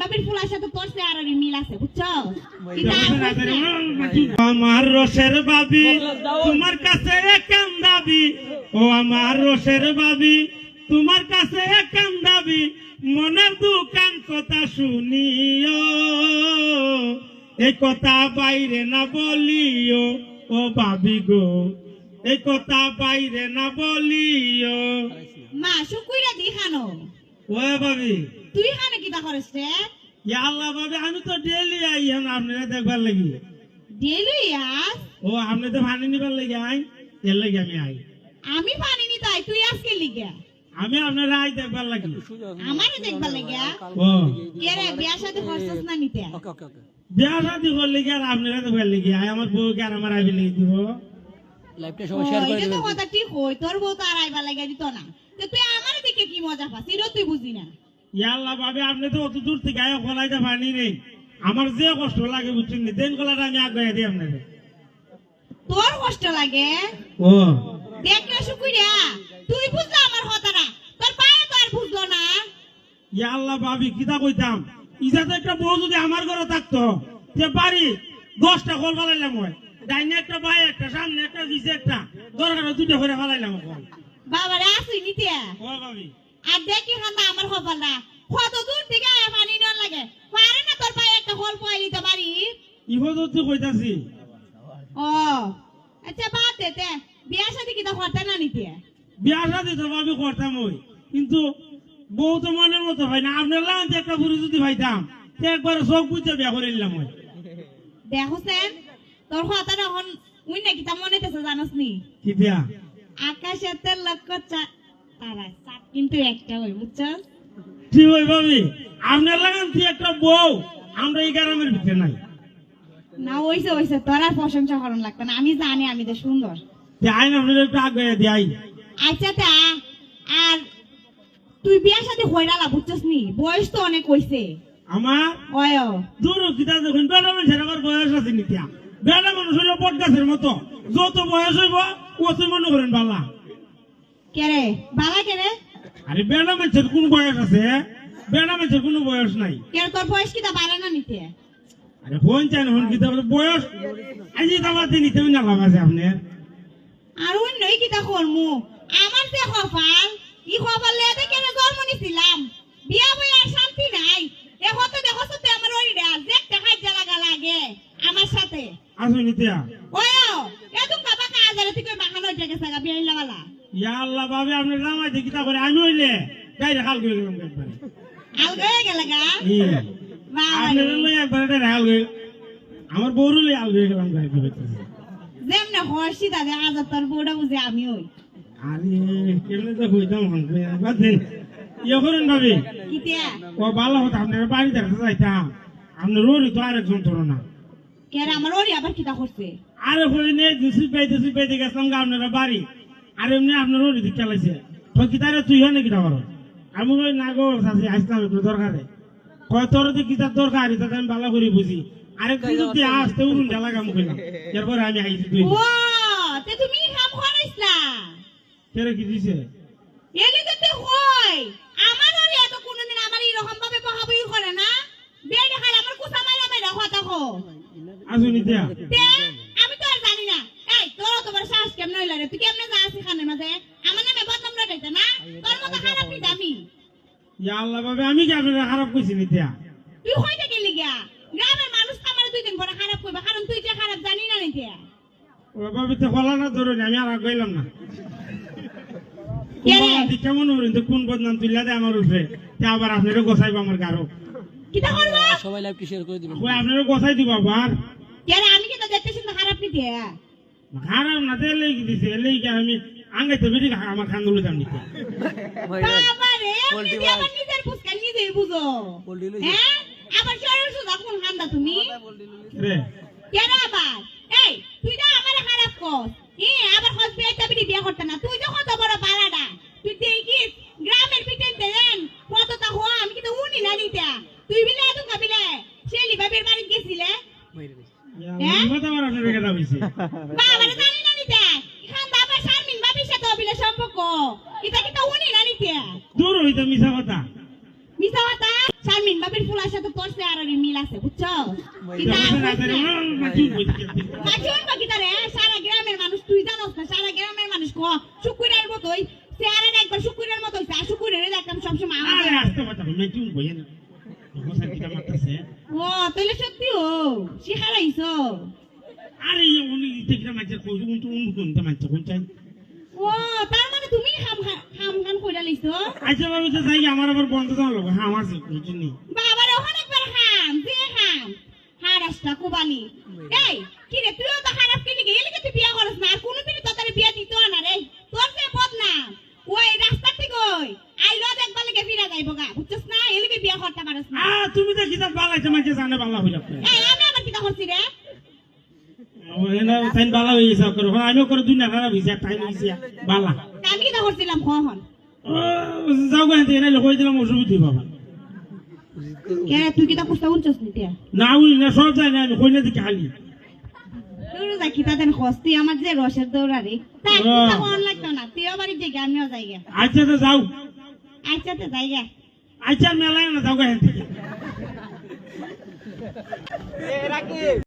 বাবির ফুলার সাথে তোর চেহারার মিল আছে বুঝছ? আমার রসের বাবি তোমার কাছে একান দাবি। ও আমার রসের বাবি তোমার কাছে একান দাবি। মনের দোকান কথা শুনিও এই কথা বাইরে না বলিও। ও বাবি গো এই কথা বাইরে না বলিও। মা শুকুইরা দি খানো ও বাবি। তুই খানে কিতা করিস রে? ইয়া আল্লাহ বাবি আমি তো ডেলি আই এখন আপনারা দেখবার লাগি। ডেলি আস? ও আপনি তো ভানি নিবার লাগি আই এর লাগি আমি আই। আমি পানি নি তাই তুই আজকে লিগা। আমি আপনারা আই দেখবার লাগি। আমারে দেখবার লাগিয়া ও। কে রে বিয়ার সাথে খরচস না নিতে? বিয়া শাদি করলে কি আর আপনারা দেখবার লাগি? আই আমার বউ কি আর আমার আইবি লাগি দিব। লাইভটা সবাই শেয়ার করে এটা তো কথা ঠিক হই তোর বউ তো আর আইবার লাগিয়া দিত না। তুই আমার দিকে কি মজা পাস? তুই বুঝি না। ইয়া আল্লাহ ভাবে আপনি তো অত দূর থেকে আয় খোলাইতে পানি নেই আমার যে কষ্ট লাগে বুঝছেন দেন গলাটা আমি দিই আপনাদের তোর কষ্ট লাগে? ও। শুকুইরা তুই বুঝলা আমার কথাটা তোর পায়ে তো আর বুঝলো না। ভাবি কিতা কইতাম? ইজাতে একটা বউ যদি আমার ঘরে থাকতো যে বাড়ি দশটা কল ফালাইলাম হয় ডাইনে একটা বাই একটা সামনে একটা পিছে একটা দরকার দুইটা করে ফালাইলাম বাবারে আসুই নিতে। ও ভাবি আর দেখি খান্দা আমার খবর না কত দূর থেকে পানি নেওয়ার লাগে? পারে না তোর পায়ে একটা হল পয় নিতে পারি? ইহো তো কইতাছি। ও আচ্ছা বাদ দে তে বিয়া শাদি কিতা করতে না নিতে? বিয়া শাদি তো ভাবি করতাম ওই। কিন্তু বউ তো মনের মতো ভাই না। আপনার লাগাতে একটা বুড়ি যদি ভাইতাম একবার সব বুঝতে বিয়া করে নিলাম ওই। দেখো সেন তোর কথাটা এখন উই না কিতা মনে জানোস নি? কি বিয়া? আকাশেতে লক্ষ্য তারা চাপ কিন্তু একটা হই বুঝছস ঠিক ওই ভাবি। আপনার লাগান তুই একটা বউ আমরা এই গ্রামের ভিতরে নাই। না ওইসে ওইসে তোর আর প্রশংসা করন লাগবে না। আমি জানি আমি তো সুন্দর। আইন আপনার একটু আগে দিয়াই আচ্ছা তা আর তুই বিয়া শাদি হইরালা বুঝছস নি? বয়স তো অনেক হইছে। আমার? অয় দূর কিতা দেখুন বেড়া মানুষের আবার বয়স আছে নিতিয়া বেড়া মানুষ হইল বট গাছের মতো। যত বয়স হইব অত মনে করেন বালা। কেরে বাবা কেরে আরে বেড়া মানুষের কোন বয়স আছে? মানুষের কোনো বয়স নাই। কেরে তোর বয়স কিতা বাড়ে না নিতে? আরে ফোন চাই ফোন বলে? বয়স? আজি দাবাতে নিতে না লাভ আছে আপনার। আর কিতা করমু? আমার যে কপাল ই কপাল লেদে কেনে জন্ম নিছিলাম? বিয়া বই আর শান্তি নাই। এখন তো দেখো তো আমার ওই রে খাইতে লাগা লাগে আমার সাথে। আসো নিতিয়া ওয় এদুম বাবা কাজের থেকে বাহানো হইতে গেছে গা বিয়া লাগালা ইয়া আল্লাহ বাবে আপনার জামাই দেখি তা করে? আমি হইলে গাই হাল করে গেলাম একবারে। আল গয়ে গেলে গা? ই, বাবা আপনার লই একবারে এটা হাল করে আমার বউরও লই হাল গেলাম গাই করে যেমনে হর্ষি দাদা আজ তোর বউটা বুঝে আমি ওই আরে কেমনে তো কইতাম হন বাদেন ইয়ে করেন ভাবি। কিতিয়া ও ভালো হতো আপনার বাড়ি দেখতে যাইতাম। আপনার রোরি তো আরেকজন তোর না। কেরে আমার ওরি আবার কিতা করছে? আরে হই নে দুসি পাইতে দুসি পাইতে গেছিলাম গা আপনারা বাড়ি। আর এমনি আপনার ওরি দিক চালাইছে। তো কি তুই হয় নাকি তারপর আমি ওই না গো সাসি আসলাম একটু দরকারে কয় তোর যে কি তার দরকার এটা আমি ভালো করে বুঝি আরেকদিন যদি আসতে উড়ুন ঢালা কাম কইলাম এরপরে আমি আইছি তুই তুমি কাম করাইছলা কেরে কি দিছে? এলে তো হই আমার ওরি এত কোনদিন আমার এরকম ভাবে বহাবই করে না? বিয়ে দেখাই আমার কুসা মাইরা মাইরা কথা কো তে আমি তো আর জানি না এই তোর তো বড় সাহস কেমন হইলা রে তুই কেমনে যা আছিস খানের মাঝে আমার নামে বদনাম রটাইতে না তোর মতো খারাপ নিতে আমি ইয়া আল্লাহ বাবে আমি কি আপনারা খারাপ কইছি নিতিয়া তুই হইতে গেলি গিয়া গ্রামের মানুষ তো আমার দুই দিন পরে খারাপ করবে কারণ তুই যে খারাপ জানি না নাকি ও বাবে তো হলা না ধরুন আমি আর গইলাম না। কে? কোন কেমন হইলেন তো কোন বদনাম তুইলা দে আমার উঠে তে আবার আপনারা গোসাইব আমার গারো। কিতা করব? সবাই লাইভটা শেয়ার করে দিবেন? ওই আপনারা গোসাই দিব আবার। কে রে আমি দেখতেছি না খারাপ খারাপ না লেই দিছে? কি আমি আমার খান্দুলে দাম নিতে বাবা পোল্ট্রি আবার নিজের নিজেই বুঝো। হ্যাঁ? আবার শরীর সুদা কোন খান্দা তুমি? রে। আবার? এই তুই না আমার খারাপ কর ই আবার হস বিয়ে চাবি বিয়ে করতে না। তুই যখন তো বড় পাড়াটা তুই দেখিস গ্রামের পিটেন দেন কতটা হওয়া আমি কিন্তু উনি না নিতে তুই বিলে এত কাবিলে শেলি বাবির বাড়ি গেছিলে? হ্যাঁ? মাথা আমার আপনার কথা হইছে বাবারে জানি না নিতে এখান বাবা শারমিন বাবির সম্পর্ক। এটা কিন্তু উনি না নিতে দূর হইতো মিছা কথা। মিছা কথা? শারমিন বাবির ফুলার সাথে আছে বুঝছ? কি যখন তা রাতে কইছে? উম, মাটি বইতে গেছে। মাঝুন বাকি তারে? সারা গ্রামের মানুষ তুই জানোস না সারা গ্রামের মানুষ ক? শুকুরের মতোই চেহারাটা একবার শুকুরের মতো হইছে শুকুরের দেখতাম সবসময় আরে আসতে পারতাম না। মশা কিটা ও তাহলে সত্যি ও শিখারাইছো আরে উনি টিকটা মারছে কই উন কোন তা কোন চাই ও তার মানে তুমি খা- খাম খান কইরা লইছো আচ্ছা যাই আমার আবার বন্ধ দেওয়া লোক হ্যাঁ আমার ওখানে একবার যে হারাসটা কোবালি। এই কি রে তুইও তো খারাপ কিনি গে এলিকে তুই বিয়া করছ না? আর কোনো পিনি তো তার বিয়া দিত না রে তোর যে বদনাম ওই রাস্তা ঠিক ওই আইলো দেখবার লাগে ফিরা যাইব গা বুঝছস না? এলিকে বিয়া করতে পারছ না। তুমি তো কিতা বালাইছে মাঝে জানে বালা হই যাবে এই আমি আবার কি করছি রে তাইন বালা হই গেছে করে আমিও করে দুই না খারাপ হইছে তাই বালা। আমি কি করছিলাম কখন যাও গা হেতে এনে লই দিলাম অসুবিধা বাবা কে তুই কি তা কুস্তা উঠছস নিতে না উনি সব দিকে খালি তুই যাকি তাদের খস তুই আমার যে রসের দৌড়ারে তা কুস্তা কোন লাগতো না তুইও বাড়ি যে আমিও যাই গে আচ্ছা তো যাও। আচ্ছা তো যাই গে আচ্ছা মেলায় না যাও গা হেতে